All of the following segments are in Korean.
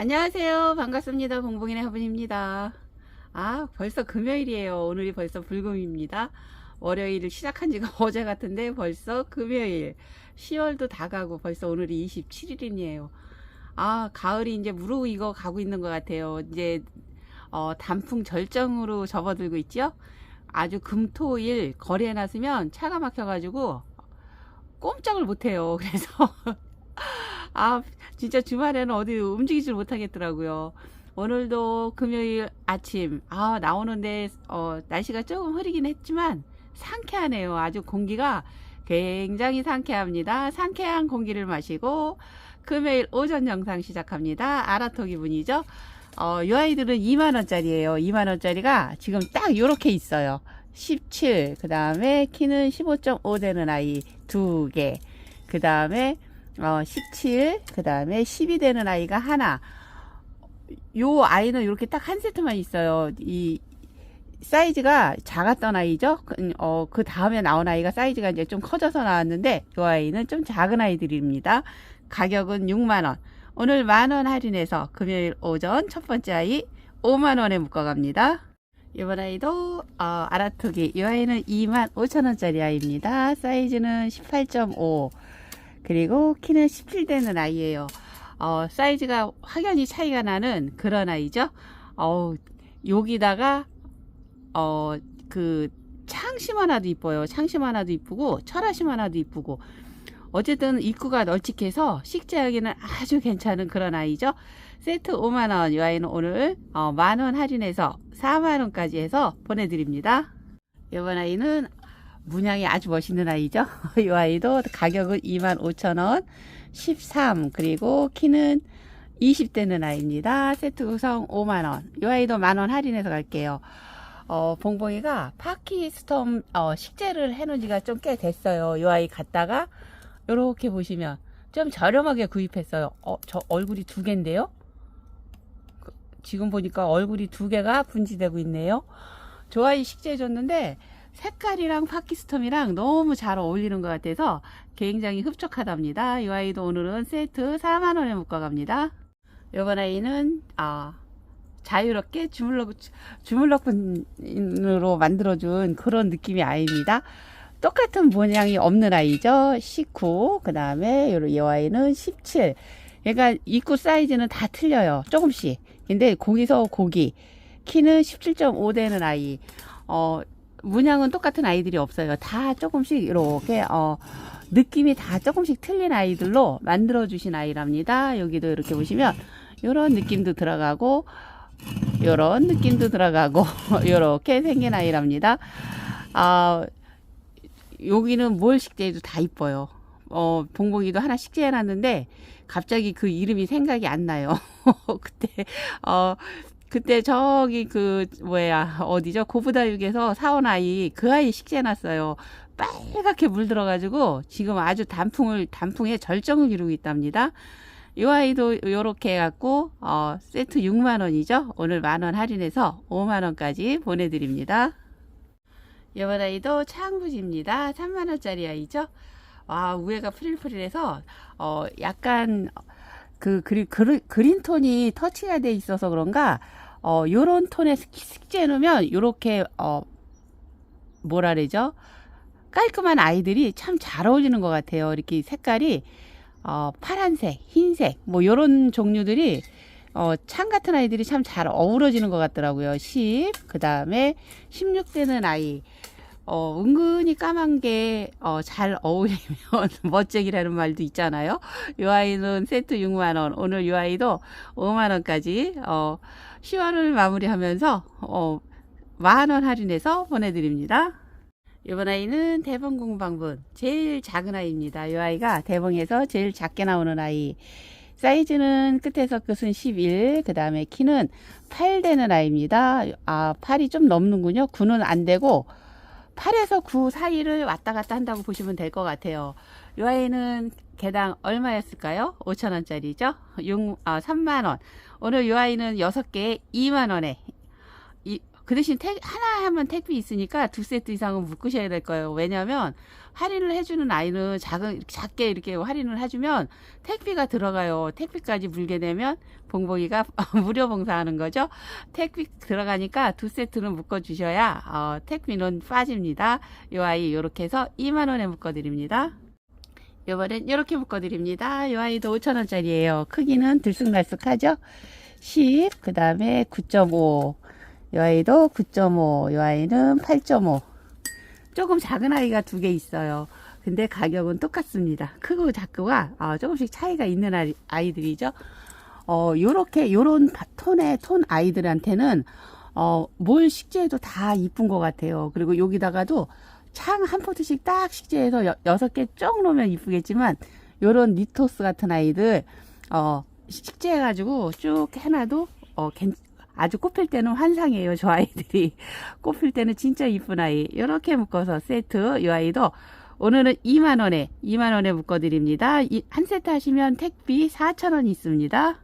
안녕하세요. 반갑습니다. 봉봉이네 화분입니다. 아, 벌써 금요일이에요. 오늘이 벌써 불금입니다. 월요일을 시작한 지가 어제 같은데 벌써 금요일. 10월도 다 가고 벌써 오늘이 27일이네요. 아, 가을이 이제 무르익어 가고 있는 것 같아요. 이제, 어, 단풍 절정으로 접어들고 있죠? 아주 금토일 거리에 놨으면 차가 막혀가지고 꼼짝을 못해요. 그래서, 아, 진짜 주말에는 어디 움직이질 못하겠더라고요. 오늘도 금요일 아침, 아, 나오는데, 어, 날씨가 조금 흐리긴 했지만, 상쾌하네요. 아주 공기가 굉장히 상쾌합니다. 상쾌한 공기를 마시고, 금요일 오전 영상 시작합니다. 아라토 기 분이죠? 어, 이 아이들은 2만원짜리예요 2만원짜리가 지금 딱 요렇게 있어요. 17, 그 다음에 키는 15.5 되는 아이 두 개, 그 다음에 어, 17, 그 다음에 12 되는 아이가 하나. 요 아이는 이렇게 딱 한 세트만 있어요. 이 사이즈가 작았던 아이죠. 그, 어, 그 다음에 나온 아이가 사이즈가 이제 좀 커져서 나왔는데 이 아이는 좀 작은 아이들입니다. 가격은 6만원. 오늘 만원 할인해서 금요일 오전 첫 번째 아이 5만원에 묶어갑니다. 이번 아이도 어, 아라토기 이 아이는 2만 5천원짜리 아이입니다. 사이즈는 18.5 그리고 키는 17되는 아이예요. 어, 사이즈가 확연히 차이가 나는 그런 아이죠. 어, 여기다가 어, 그 창심 하나도 이뻐요. 창심 하나도 이쁘고 철화심 하나도 이쁘고 어쨌든 입구가 널찍해서 식재하기는 아주 괜찮은 그런 아이죠. 세트 5만원, 이 아이는 오늘 어, 만원 할인해서 4만원까지 해서 보내드립니다. 이번 아이는 문양이 아주 멋있는 아이죠. 이 아이도 가격은 25,000원, 13, 그리고 키는 20대는 아이입니다. 세트 구성 5만원. 이 아이도 만원 할인해서 갈게요. 어, 봉봉이가 파키스톰 어, 식재를 해놓은 지가 좀 꽤 됐어요. 이 아이 갖다가 이렇게 보시면 좀 저렴하게 구입했어요. 어, 저 얼굴이 두 개인데요. 그, 지금 보니까 얼굴이 두 개가 분지되고 있네요. 저 아이 식재해줬는데 색깔이랑 파키스톰이랑 너무 잘 어울리는 것 같아서 굉장히 흡족하답니다. 이 아이도 오늘은 세트 4만원에 묶어갑니다. 이번 아이는 아, 자유롭게 주물럭, 주물럭분으로 만들어준 그런 느낌의 아이입니다. 똑같은 모양이 없는 아이죠. 19, 그 다음에 이 아이는 17. 그러니까 입구 사이즈는 다 틀려요. 조금씩. 근데 거기서 고기. 키는 17.5 되는 아이. 어, 문양은 똑같은 아이들이 없어요. 다 조금씩 이렇게, 어, 느낌이 다 조금씩 틀린 아이들로 만들어 주신 아이랍니다. 여기도 이렇게 보시면, 이런 느낌도 들어가고, 이런 느낌도 들어가고, 이렇게 생긴 아이랍니다. 아, 여기는 뭘 식재해도 다 이뻐요. 어, 봉봉이도 하나 식재해놨는데, 갑자기 그 이름이 생각이 안 나요. 그때, 어, 그때 저기 그, 뭐야, 어디죠? 고부다육에서 사온 아이, 그 아이 식재해놨어요. 빨갛게 물들어가지고, 지금 아주 단풍을, 단풍의 절정을 이루고 있답니다. 이 아이도 요렇게 해갖고, 어, 세트 6만원이죠? 오늘 만원 할인해서 5만원까지 보내드립니다. 이번 아이도 창부지입니다. 3만원짜리 아이죠. 와, 우회가 프릴프릴해서, 어, 약간, 그, 그리, 그린 톤이 터치가 돼 있어서 그런가, 어, 요런 톤에 식재해 놓으면, 요렇게, 어, 뭐라 그러죠? 깔끔한 아이들이 참 잘 어울리는 것 같아요. 이렇게 색깔이, 어, 파란색, 흰색, 뭐, 요런 종류들이, 어, 창 같은 아이들이 참 잘 어우러지는 것 같더라고요. 10, 그 다음에 16대는 아이. 어, 은근히 까만 게, 어, 잘 어울리면 멋쟁이라는 말도 있잖아요. 이 아이는 세트 6만원. 오늘 이 아이도 5만원까지, 어, 10월을 마무리하면서, 어, 만원 할인해서 보내드립니다. 이번 아이는 대봉궁방분. 제일 작은 아이입니다. 이 아이가 대봉에서 제일 작게 나오는 아이. 사이즈는 끝에서 끝은 11, 그 다음에 키는 8 되는 아이입니다. 아, 8이 좀 넘는군요. 9는 안 되고, 8에서 9 사이를 왔다 갔다 한다고 보시면 될 것 같아요. 이 아이는 개당 얼마였을까요? 5천원짜리죠? 6, 아, 3만원. 오늘 이 아이는 6개에 2만원에, 그 대신 택, 하나 하면 택비 있으니까 두 세트 이상은 묶으셔야 될 거예요. 왜냐면 할인을 해주는 아이는 작은, 작게 이렇게 할인을 해주면 택비가 들어가요. 택비까지 물게 되면 봉봉이가 무료 봉사하는 거죠. 택비 들어가니까 두 세트는 묶어주셔야 어, 택비는 빠집니다. 이 아이 이렇게 해서 2만원에 묶어드립니다. 이번엔 이렇게 묶어드립니다. 이 아이도 5천원짜리예요. 크기는 들쑥날쑥하죠? 10, 그 다음에 9.5. 이 아이도 9.5. 이 아이는 8.5. 조금 작은 아이가 두 개 있어요. 근데 가격은 똑같습니다. 크고 작고가 어, 조금씩 차이가 있는 아이, 아이들이죠. 어, 요렇게, 요런 바- 톤의 톤 아이들한테는, 어, 뭘 식재해도 다 이쁜 것 같아요. 그리고 여기다가도 창 한 포트씩 딱 식재해서 여, 여섯 개쭉 놓으면 이쁘겠지만, 요런 니토스 같은 아이들, 어, 식재해가지고 쭉 해놔도, 어, 괜, 아주 꽃필 때는 환상이에요, 저 아이들이. 꽃필 때는 진짜 이쁜 아이. 이렇게 묶어서 세트, 이 아이도 오늘은 2만원에, 2만원에 묶어드립니다. 이, 한 세트 하시면 택비 4,000원 있습니다.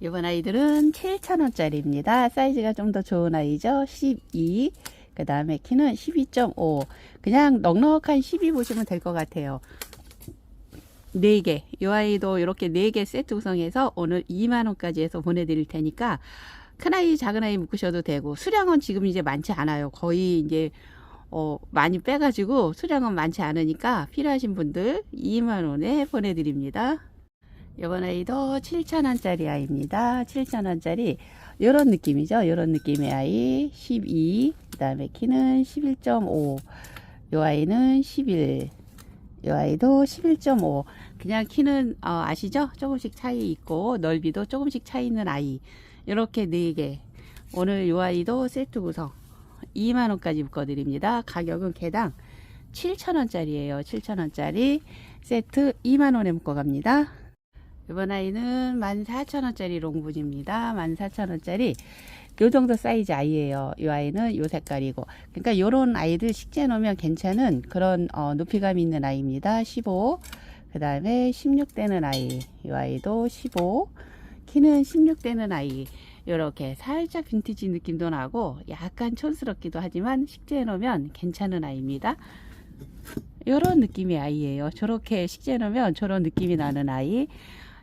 이번 아이들은 7,000원짜리입니다. 사이즈가 좀 더 좋은 아이죠. 12. 그 다음에 키는 12.5. 그냥 넉넉한 12 보시면 될 것 같아요. 4개. 이 아이도 이렇게 4개 세트 구성해서 오늘 2만원까지 해서 보내드릴 테니까 큰아이, 작은아이 묶으셔도 되고 수량은 지금 이제 많지 않아요. 거의 이제 어, 많이 빼가지고 수량은 많지 않으니까 필요하신 분들 2만원에 보내드립니다. 이번 아이도 7,000원짜리 아이입니다. 7,000원짜리 이런 느낌이죠. 이런 느낌의 아이 12, 그 다음에 키는 11.5, 이 아이는 11, 이 아이도 11.5. 그냥 키는 어, 아시죠? 조금씩 차이 있고 넓이도 조금씩 차이 있는 아이. 이렇게 네 개. 오늘 이 아이도 세트 구성 2만 원까지 묶어드립니다. 가격은 개당 7,000원짜리예요. 7,000원짜리 세트 2만 원에 묶어갑니다. 이번 아이는 14,000원짜리 롱분입니다. 14,000원짜리 요 정도 사이즈 아이예요. 이 아이는 요 색깔이고. 그러니까 요런 아이들 식재 놓으면 괜찮은 그런 어, 높이감 있는 아이입니다. 15. 그 다음에 16되는 아이. 이 아이도 15. 키는 16되는 아이. 요렇게 살짝 빈티지 느낌도 나고 약간 촌스럽기도 하지만 식재해 놓으면 괜찮은 아이입니다. 요런 느낌의 아이예요. 저렇게 식재해 놓으면 저런 느낌이 나는 아이.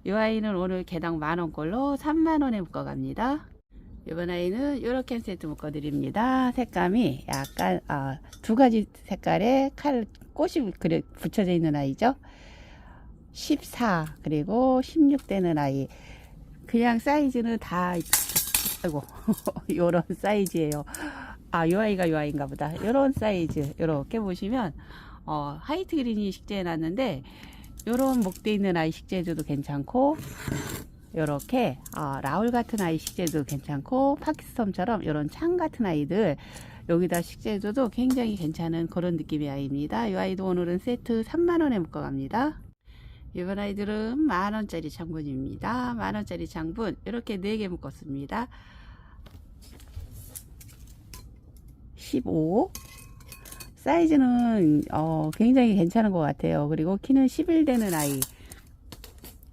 이 아이는 오늘 개당 만원꼴로 3만원에 묶어갑니다. 이번 아이는 이렇게 한 세트 묶어드립니다. 색감이 약간 아, 두 가지 색깔의 칼 꽃이 그래 붙여져 있는 아이죠. 14 그리고 16 되는 아이. 그냥 사이즈는 다 아이고 요런 사이즈예요. 아, 요 아이가 요 아이인가 보다. 요런 사이즈. 요렇게 보시면 어, 화이트 그린이 식재해 놨는데 요런 목대 있는 아이 식재해줘도 괜찮고 요렇게 어, 라울 같은 아이 식재도 괜찮고 파키스텀처럼 요런 창 같은 아이들 여기다 식재해줘도 굉장히 괜찮은 그런 느낌의 아이입니다. 이 아이도 오늘은 세트 3만원에 묶어갑니다. 이번 아이들은 만원짜리 장분입니다. 만원짜리 장분 이렇게 4개 묶었습니다. 15 사이즈는 어, 굉장히 괜찮은 것 같아요. 그리고 키는 11 되는 아이.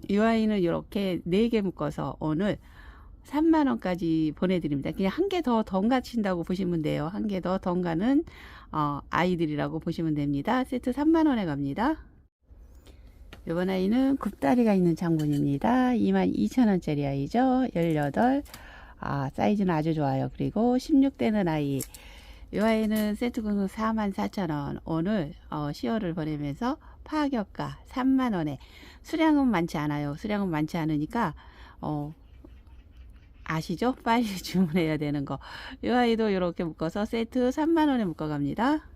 이 아이는 이렇게 4개 묶어서 오늘 3만원까지 보내드립니다. 그냥 한 개 더 덩가 친다고 보시면 돼요. 한 개 더 덩가는 어, 아이들이라고 보시면 됩니다. 세트 3만원에 갑니다. 이번 아이는 굽다리가 있는 장군입니다. 22,000원짜리 아이죠. 18. 아, 사이즈는 아주 좋아요. 그리고 16대는 아이. 이 아이는 세트 금액 44,000원. 오늘 어, 10월을 보내면서 파격가 3만원에 수량은 많지 않아요. 수량은 많지 않으니까 어, 아시죠? 빨리 주문해야 되는 거. 이 아이도 이렇게 묶어서 세트 3만원에 묶어갑니다.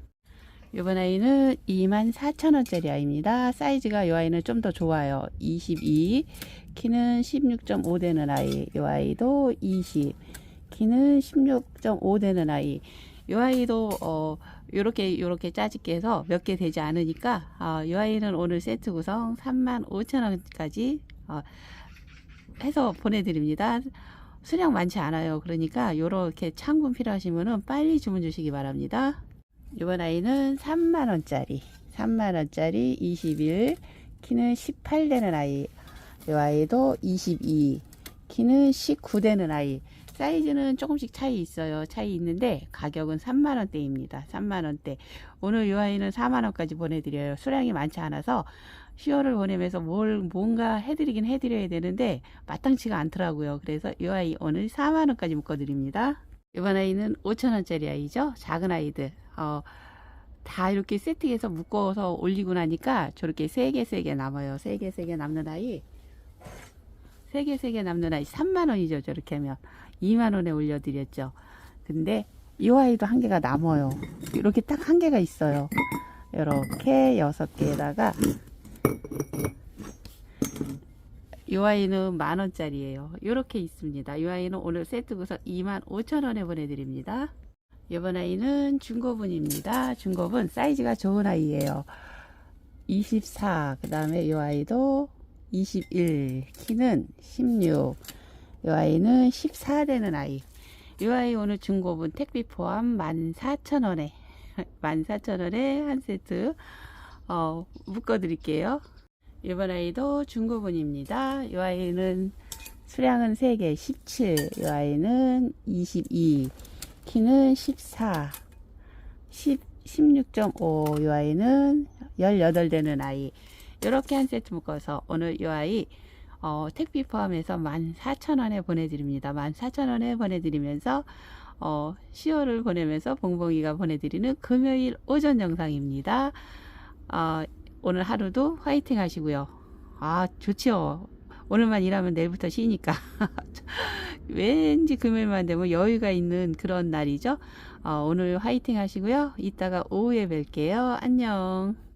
이번 아이는 24,000원짜리 아이입니다. 사이즈가 이 아이는 좀 더 좋아요. 22, 키는 16.5 되는 아이. 이 아이도 20, 키는 16.5 되는 아이. 이 아이도 어 요렇게 요렇게 짜집게 해서 몇 개 되지 않으니까 어, 이 아이는 오늘 세트 구성 35,000원까지 어, 해서 보내드립니다. 수량 많지 않아요. 그러니까 요렇게 창군 필요하시면은 빨리 주문 주시기 바랍니다. 이번 아이는 3만원짜리 3만원짜리 21 키는 18 되는 아이 이 아이도 22 키는 19 되는 아이 사이즈는 조금씩 차이 있어요. 차이 있는데 가격은 3만 원대입니다. 3만 원대. 오늘 이 아이는 4만 원까지 보내드려요. 수량이 많지 않아서 10월을 보내면서 뭘 뭔가 해드리긴 해드려야 되는데 마땅치가 않더라고요. 그래서 이 아이 오늘 4만 원까지 묶어드립니다. 이번 아이는 5천 원짜리 아이죠. 작은 아이들. 어, 다 이렇게 세팅해서 묶어서 올리고 나니까 저렇게 세개세개 남아요. 세개세개 남는 아이. 세 개 세 개 남는 아이 3만 원이죠. 저렇게 하면 2만 원에 올려드렸죠. 근데 이 아이도 한 개가 남아요. 이렇게 딱 한 개가 있어요. 이렇게 여섯 개에다가 이 아이는 만 원짜리예요. 이렇게 있습니다. 이 아이는 오늘 세트 구성 2만 5천 원에 보내드립니다. 이번 아이는 중고분입니다. 중고분 사이즈가 좋은 아이예요. 24. 그 다음에 이 아이도 21. 키는 16. 이 아이는 14 되는 아이. 이 아이 오늘 중고분 택비 포함 14,000원에 14,000원에 한 세트 어, 묶어 드릴게요. 이번 아이도 중고분입니다. 이 아이는 수량은 3개 17. 이 아이는 22. 키는 14. 10, 16.5. 이 아이는 18 되는 아이. 이렇게 한 세트 묶어서 오늘 이 아이 어, 택비 포함해서 14,000원에 보내드립니다. 14,000원에 보내드리면서 어, 10월을 보내면서 봉봉이가 보내드리는 금요일 오전 영상입니다. 어, 오늘 하루도 화이팅 하시고요. 아, 좋죠. 오늘만 일하면 내일부터 쉬니까. 왠지 금요일만 되면 여유가 있는 그런 날이죠. 어, 오늘 화이팅 하시고요. 이따가 오후에 뵐게요. 안녕.